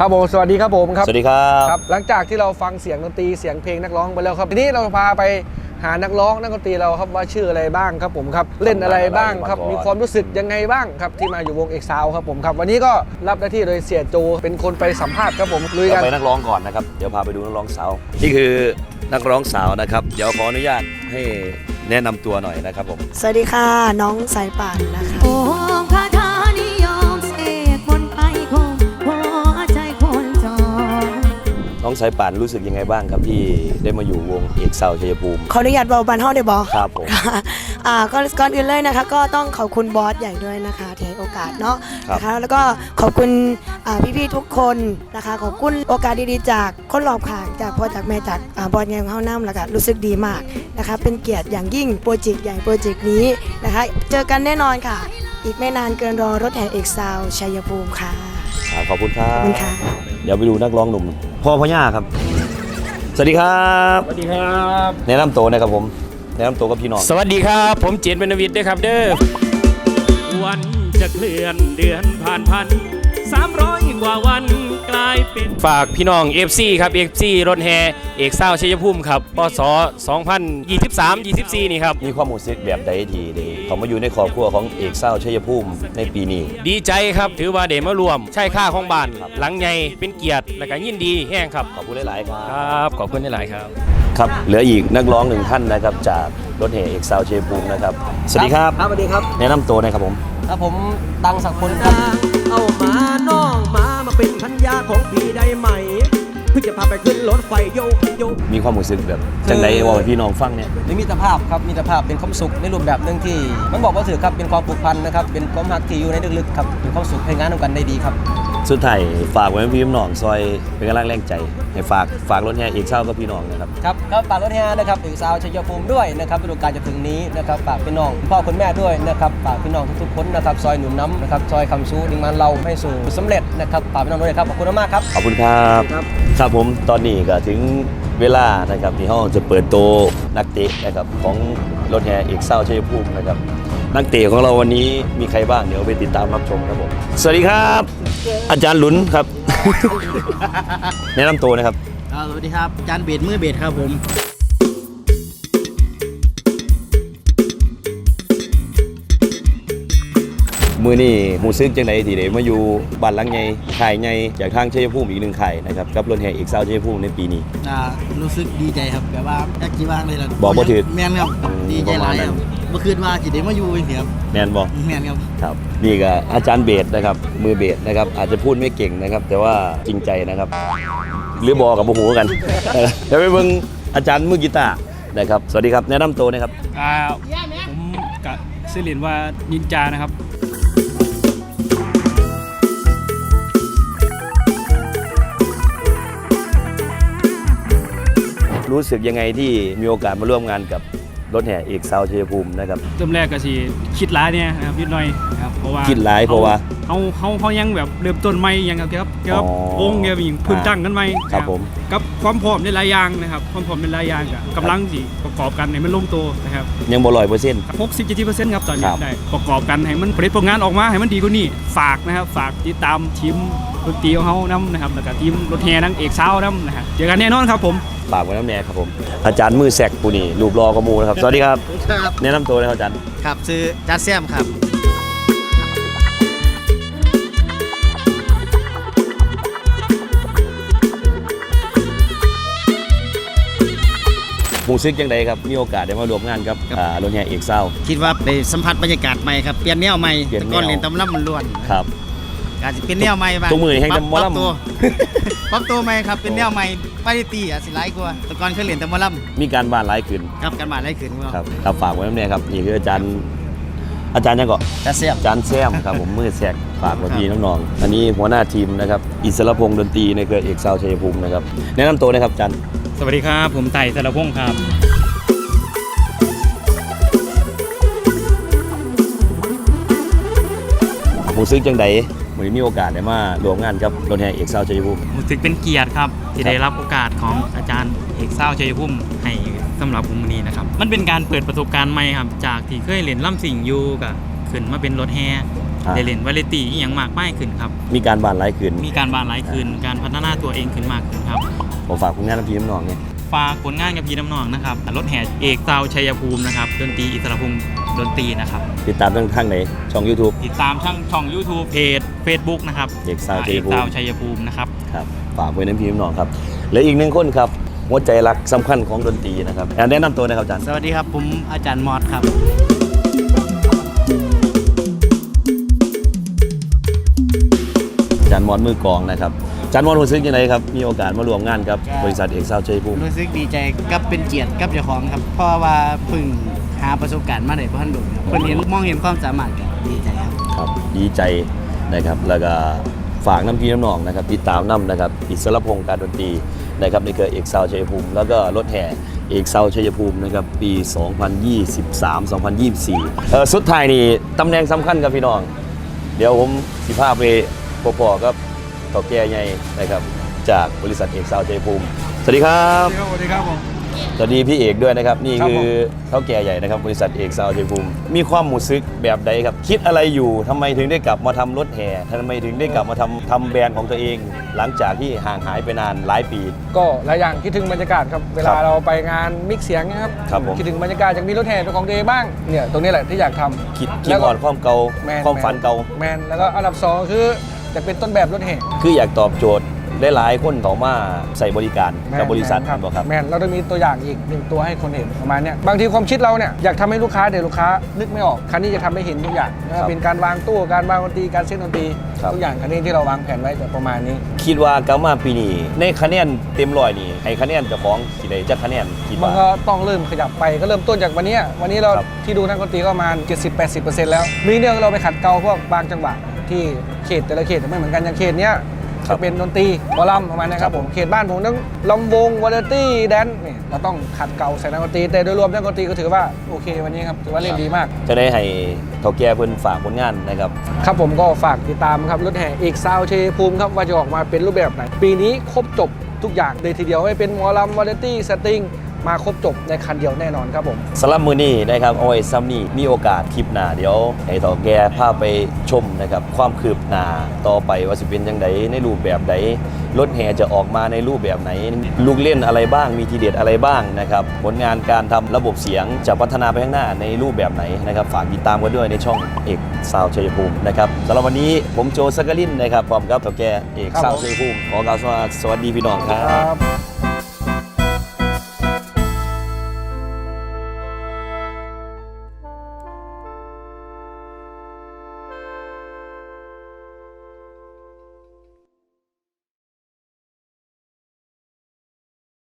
ครับผมสวัสดีครับผมครับสวัสดีครับครับ หลังจากที่เราฟังเสียงดนตรีเสียงเพลงนักร้องไปแล้วครับ ทีนี้เราพาไปหานักร้องนักดนตรีเราครับว่าชื่ออะไรบ้างครับผมครับเล่นอะไรบ้างครับทำงานอะไรมาก่อนมีความรู้สึกยังไงบ้างครับที่มาอยู่วงเอกซาวครับผมครับ วันนี้ก็รับหน้าที่โดยเสียโจเป็นคนไปสัมภาษณ์ครับผมลุยเรากันไปนักร้องก่อนนะครับเดี๋ยวพาไปดูนักร้องสาวนี่คือนักร้องสาวนะครับ เดี๋ยวขออนุญาตให้แนะนำตัวหน่อยนะครับผมสวัสดีค่ะน้องสายป่านนะคะ สายป่านรู้สึกยังไงบ้างครับที่ได้มาอยู่วงเอกเซาชัยภูมิขออนุญาตเบาบันเฮาได้บอครับผม อ่าก็ก่อนอื่นเลยนะคะ ก็ต้องขอบคุณบอสใหญ่ด้วยนะคะที่ให้โอกาสเนาะครับ นะคะแล้วก็ขอบคุณอ่าพี่ๆทุกคนนะคะ ขอบคุณโอกาสดีๆจากคนรอบข้างจากพ่อจากแม่จากอ่าบอสใหญ่ของเฮาน้ำแล้วก็รู้สึกดีมากนะคะ เป็นเกียรติอย่างยิ่งโปรเจกต์ใหญ่โปรเจกต์นี้นะคะ เจอกันแน่นอนค่ะ อีกไม่นานเกินรอรถแห่เอกซาวชัยภูมิค่ะอ่าขอบคุณครัขอบบคุณค่ะ เดี๋ยวไปดูนักร้องหนุ่ม พ่อพญ่าครับ สวัสดีครับสวัสดีครับแนะนำตัวหนะครับผมแนะนำตัวกับพี่น้องสวัสดีครับ ผมเจนบรรณวิทย์ด้วยครับเด้อวันจะเคลื่อนเดือนผ่านพันสามร้อยกว่าวันกลายเป็น ฝากพี่น้อง FC ครับ FC รถแฮเอกเศร้าชัยภูมิครับปศ2023-24 นี่ครับ มีความรู้สึกแบบใดทีเดเขามาอยู่ในครอบครัวของเอกเศร้าชัยภูมิในปีนี้ ดีใจครับ ถือว่าเดมารวม ใช่ค่าของบ้าน หลังใหญ่เป็นเกียรติและก็ยินดีแห้งครับ ขอบคุณหลายๆครับครับ ขอบคุณหลายๆครับ ครับเหลืออีกนักร้องหนึ่งท่านนะครับ จากรถแห่เอกซาวเชยภูมินะครับ สวัสดีครับครับ สวัสดีครับแนะนำตัวหนะครับผม ครับผมตังสักคนครับ เอามาน้องมามา เป็นพันยาของพี่ได้ไหมเพื่อจะพาไปขึ้นรถไฟโยกโยกมีความรู้สึกแบบจังไดว่าให้พี่น้องฟังเนี่ยในมิตรภาพครับมิตรภาพเป็นความสุขในรูปแบบหนึ่งที่ มันบอกว่าถือครับเป็นความผูกพันนะครับเป็นความรักที่อยู่ในลึกๆครับเป็นความสุขให้งานทำกันได้ดีครับ สุดท้ายฝากไว้ให้พี่น้องซอยเป็นกำลังแรงใจ ให้ฝากฝากรถแห่เอกซาวกับพี่น้องนะครับ ครับครับฝากรถแห่นะครับเอกสาวชัยภูมิด้วยนะครับฤดูกาลจะถึงนี้นะครับฝากพี่น้องคุณพ่อคุณแม่ด้วยนะครับฝากพี่น้องทุกๆคนนะครับซอยหนุนน้ำนะครับซอยคำสู้ดึงมันเราให้สู่สำเร็จนะครับฝากพี่น้องด้วยครับขอบคุณมากๆครับขอบคุณครับครับผมตอนนี้ก็ถึงเวลานะครับที่ห้องจะเปิดโตวนักเตะนะครับของรถแห่เอกซาวชัยภูมินะครับ นักเตะของเราวันนี้มีใครบ้างเดี๋ยวไปติดตามรับชมครับผมสวัสดีครับ อาจารย์หลุนครับ แนะนำตัวนะครับอ่าสวัสดีครับจานเบดมือเบดครับผมมือนี่หูซึกจังไดทีเดมาอยู่บ้านหลังใหญ่ข่ายใหญ่จากทางชัยภูมิอีกหนึ่งข่ายนะครับกับรถแห่เอกซาวชัยภูมิในปีนี้ อ่ารู้สึกดีใจครับแบบว่าแอคทีว่างเลยล่ะบอกบ่ถูกแม่นครับอืมดีใจหลายครับ เมื่อคืนว่าจิได้มาอยู่เสียครับแน่นบอกแม่นครับครับนี่ก็อาจารย์เบสนะครับ มือเบสนะครับ อาจจะพูดไม่เก่งนะครับ แต่ว่าจริงใจนะครับ หรือบอกกับโมโหกันเดี๋ยวไปเบิ่งอาจารย์มือกีตาร์นะครับสวัสดีครับแนะนำตัวนะครับอ่าผมกับซิลินว่านินจานะครับรู้สึกยังไงที่มีโอกาสมาร่วมงานกับ รถแห่เอกซาวชัยภูมินะครับเริ่มแรกก็สิคิดร้ายเนี่ยนะครับนิดหน่อยนะครับเพราะว่าคิดหลายเพราะว่า เขาเขาเขายังแบบเริ่มต้นใหม่ยังครับครับครับอ๋อองค์เนี่ยยังเพึ่งตั้งกันใหม่ครับผม กับความพร้อมในหลายอย่างนะครับความพร้อมในหลายอย่างกับกำลังสิประกอบกันให้มันลงตัวนะครับ ยังบ่ลอยเปอร์เซ็นต์ 60 70เปอร์เซ็นต์ครับตอนนี้ครับ ได้ประกอบกันให้มันผลิตผลงานออกมาให้มันดีกว่านี้ฝากนะครับฝากติดตามทีมดนตรีของเขานํนะครับแล้วก็ทีมรถแห่นังเอกสาวนํนะครับเจอกันแน่นอนครับผม ฝากไว้น้ำแน่ครับผม อาจารย์มือแซกปูนี่รูปรอกระมูนะครับ สวัสดีครับ ครับแนะนำตัวเลยครับอาจารย์ ครับซื้อจานแซมครับ มูซึกยังไงครับ มีโอกาสได้มาร่วมงานกับ อ่ารถแห่เอกซาวคิดว่าได้สัมผัสบรรยากาศใหม่ครับ เปลี่ยนแนวใหม่เปลี่ยนแนวแต่ก่อนเล่นตำรับมันล้วนครับ การจะเป็นแนวใหม่บ้างทุกมื้อนี้แห่งแต่หมอลำ ปรับตัวปรับตัวใหม่ครับเป็นแนวใหม่ไปตีอะสิหลายกว่าแต่ก่อนเคยเล่นแต่หมอลมีการบ้านหลายขึ้นำครับการมาได้ขึ้นครับครับครับฝากไว้น้ำแน่ครับนี่คืออาจารย์ อาจารย์ยังก่อนจานเสียมอาจารย์แซมครับ ผมมือแซกฝากไว้พี่น้องๆอันนี้หัวหน้าทีมนะครับอิสระพงษ์ดนตรีในเครือเอกซาวชัยภูมินะครับแนะนำตัวนะครับอาจารย์สวัสดีครับ ผมไต่สารพงศ์ครับมูซึกจังได เหมือนมีโอกาสได้มาร่วมงานกับรถแห่เอกซาวชัยภูมิรู้สึกเป็นเกียรติครับ ที่ได้รับโอกาสของอาจารย์เอกเศร้าชัยพุ่มให้สำหรับผมวันนี้นะครับ มันเป็นการเปิดประสบการณ์ใหม่ครับ จากที่เคยเล่นล่ำสิ่งอยู่กับขึ้นมาเป็นรถแฮอ่าได้เล่นวาเลตี้อหย่างมากมายขึ้นครับ มีการบานหลายคืนมีการบานหลายขึ้น การพัฒนาตัวเองขึ้นมากขึ้นครับผมฝากผลงานน้ำพีน้ำนองเนี่ยฝากผลงานกับพี่น้ำนองนะครับรถแห่เอกซาวชัยภูมินะครับดนตรีอิสระภูมิ ดนตรีนะครับ ติดตามทางทางไหน ช่อง YouTube ติดตามช่องช่อง YouTube เพจ Facebook นะครับเอกซาวชัยภูมิ เอกซาวชัยภูมินะครับ ครับฝากไว้น้ำพีน้ำนองครับเหลืออีกหนึ่งคนครับหัวใจรักสำคัญของดนตรีนะครับอะแนะนำตัวนะครับอาจารย์ สวัสดีครับ ผมอาจารย์มอดครับ อาจารย์มอนมือกลองนะครับอา จารย์มอนรู้สึกยังไงครับ มีโอกาสมาร่วมงานกับ บริษัทเอกซาวชัยภูมิรู้สึกดีใจกับเป็นเกียรติกับเจ้าของครับ เพราะว่าเพึ่งหาประสบการณ์มาได้เพราะท่านดุครับเพิ่นเห็นมองเห็นความสามารถกันดีใจครับครับดีใจนะครับแล้วก็ฝากน้ำพีน้ำนองนะครับติดตามน้ำนะครับอิสระพงศ์การดนตรีนะครับในเครือเอกซาวชัยภูมิ แล้วก็รถแห่เอกซาวชัยภูมินะครับปี 2023-2024เออสุดท้ายนี่ตำแหน่งสำคัญครับพี่น้อง เดี๋ยวผมสิภาพไปพอๆกับ ต่อแก่ใหญ่นะครับ จากบริษัทเอกซาวชัยภูมิ สวัสดีครับ สวัสดีครับผม สวัสดีพี่เอกด้วยนะครับ นี่ครับคือผมเท่าแก่ใหญ่นะครับบริษัทเอกซาวชัยภูมิ มีความหมุซึกแบบใดครับ คิดอะไรอยู่ทำไมถึงได้กลับมาทำรถแห่ทำไมถึงได้กลับมาทำทำแบรนด์ของตัวเอง หลังจากที่ห่างหายไปนานหลายปี ก็หลายอย่างคิดถึงบรรยากาศครับ เวลาเราไปงานมิกซ์เสียงนะครับครับผม คิดถึงบรรยากาศอยากมีรถแห่เป็นของตัวเองบ้างเนี่ยตรงนี้แหละที่อยากทำ คิดคิดแล้วก็ ก่อนความเก่าแมนความฝันเก่า แมนแล้วก็อันดับสองคือ อยากเป็นต้นแบบรถแห่คืออยากตอบโจทย์ได้หลายๆคนต่อมาใส่บริการแมนกับบริษัทแมนครับบอกครับแมนเราต้องมีตัวอย่างอีกหนึ่งตัวให้คนเห็นประมาณเนี้ยบางทีความคิดเราเนี่ยอยากทำให้ลูกค้าเดี๋ยวลูกค้านึกไม่ออกคันนี้จะทำให้เห็นทุกอย่างไม่ครัว่าบเป็นการวางตู้การวางดนตรีการเส้นดนตรีครับทุกอย่างคันนี้ที่เราวางแผนไว้จะประมาณนี้ คิดว่ากามาปีนี้ในคะแนนเต็มร้อยนี่ให้คะแนนเจ้าของสิได้จะคะแนนคิดมันว่าก็ต้องเริ่มขยับไปก็เริ่มต้นจากวันเนี้ยวันนี้เราครับที่ดูนักดนตรีก็ประมาณ70-80%แล้ว มีเรื่องเราไปขัดเกลาพวกบางจังหวะ ที่เขตแต่ละเขตจะไม่เหมือนกันอย่างเขตเนี้ยครัจะบเป็นดนตรีวอลลัมประมาณนี้ครับผมเขตบ้านผมต้องลำวงวาไรตี้แดนนี่เราต้องขัดเกลาใส่นักดนตรีแต่โดยรวมนักดนตรีก็ถือว่าโอเควันนี้ครับถือว่าเล่นดีมาก จะได้ให้เท่าแก่เพิ่นฝากผลงานนะครับครับผมก็ฝากติดตามครับรถแห่เอกซาวเชยภูมิครับว่าจะออกมาเป็นรูปแบบไหน ปีนี้ครบจบทุกอย่างเลยทีเดียวไม่เป็นวอลลัมวาไรตี้สตริง มาครบจบในคันเดียวแน่นอนครับผมสำหรับมือนี้นะครับเอาไว้ซ้ำนี่มีโอกาสคลิปหน้าเดี๋ยวให้ต่อแกพาไปชมนะครับความคืบหน้าต่อไปว่าสิเป็นยังไงในรูปแบบใดรถแห่จะออกมาในรูปแบบไหน ลูกเล่นอะไรบ้างมีทีเด็ดอะไรบ้างนะครับผลงานการทำระบบเสียงจะพัฒนาไปข้างหน้าในรูปแบบไหนนะครับฝากติดตามกันด้วยในช่องเอกซาวชัยภูมินะครับสำหรับวันนี้ผมโจสักกลินนะครับพร้อมกับต่อแกเอกครับซาวผมชัยภูมิขอกล่าวสวัสดีพี่น้องครัครับบ